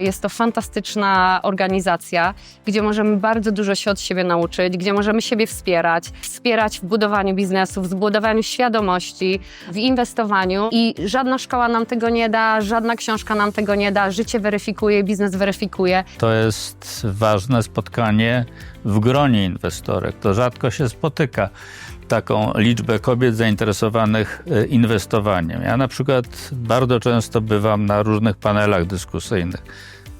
Jest to fantastyczna organizacja, gdzie możemy bardzo dużo się od siebie nauczyć, gdzie możemy siebie wspierać, wspierać w budowaniu biznesu, w zbudowaniu świadomości, w inwestowaniu i żadna szkoła nam tego nie da, żadna książka nam tego nie da, życie weryfikuje, biznes weryfikuje. To jest ważne spotkanie w gronie inwestorek. To rzadko się spotyka taką liczbę kobiet zainteresowanych e, inwestowaniem. Ja na przykład bardzo często bywam na różnych panelach dyskusyjnych.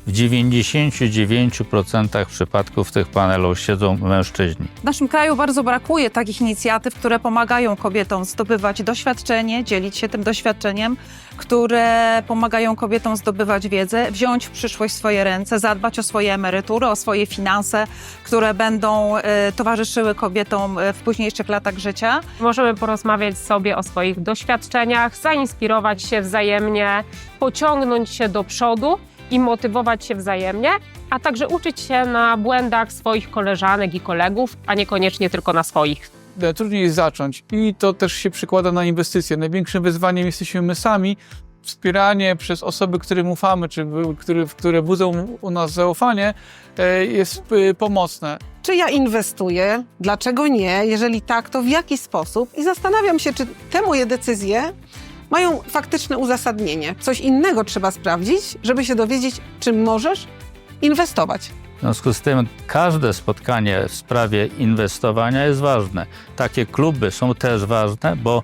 W 99% przypadków tych panelów siedzą mężczyźni. W naszym kraju bardzo brakuje takich inicjatyw, które pomagają kobietom zdobywać doświadczenie, dzielić się tym doświadczeniem, które pomagają kobietom zdobywać wiedzę, wziąć w przyszłość swoje ręce, zadbać o swoje emerytury, o swoje finanse, które będą e, towarzyszyły kobietom e, w późniejszych latach życia. Możemy porozmawiać sobie o swoich doświadczeniach, zainspirować się wzajemnie, pociągnąć się do przodu i motywować się wzajemnie, a także uczyć się na błędach swoich koleżanek i kolegów, a niekoniecznie tylko na swoich. E, Trudniej jest zacząć i to też się przekłada na inwestycje. Największym wyzwaniem jesteśmy my sami. Wspieranie przez osoby, którym ufamy, czy które, które budzą u nas zaufanie, e, jest e, pomocne. Czy ja inwestuję? Dlaczego nie? Jeżeli tak, to w jaki sposób? I zastanawiam się, czy te moje decyzje mają faktyczne uzasadnienie. Coś innego trzeba sprawdzić, żeby się dowiedzieć, czy możesz inwestować. W związku z tym każde spotkanie w sprawie inwestowania jest ważne. Takie kluby są też ważne, bo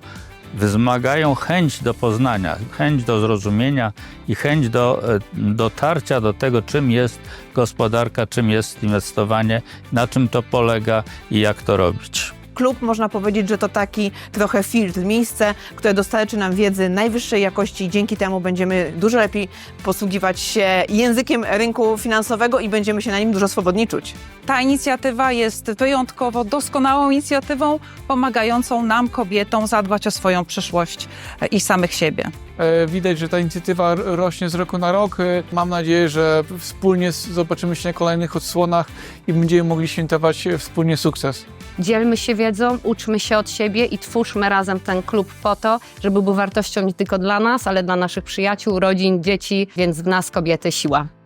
wzmagają chęć do poznania, chęć do zrozumienia i chęć do e, dotarcia do tego, czym jest gospodarka, czym jest inwestowanie, na czym to polega i jak to robić. Klub można powiedzieć, że to taki trochę filtr, miejsce, które dostarczy nam wiedzy najwyższej jakości i dzięki temu będziemy dużo lepiej posługiwać się językiem rynku finansowego i będziemy się na nim dużo swobodniej czuć. Ta inicjatywa jest wyjątkowo doskonałą inicjatywą, pomagającą nam, kobietom, zadbać o swoją przyszłość i samych siebie. E, Widać, że ta inicjatywa rośnie z roku na rok. E, Mam nadzieję, że wspólnie zobaczymy się na kolejnych odsłonach i będziemy mogli świętować e, wspólnie sukces. Dzielmy się wiedzą, uczmy się od siebie i twórzmy razem ten klub po to, żeby był wartością nie tylko dla nas, ale dla naszych przyjaciół, rodzin, dzieci, więc w nas kobiety siła.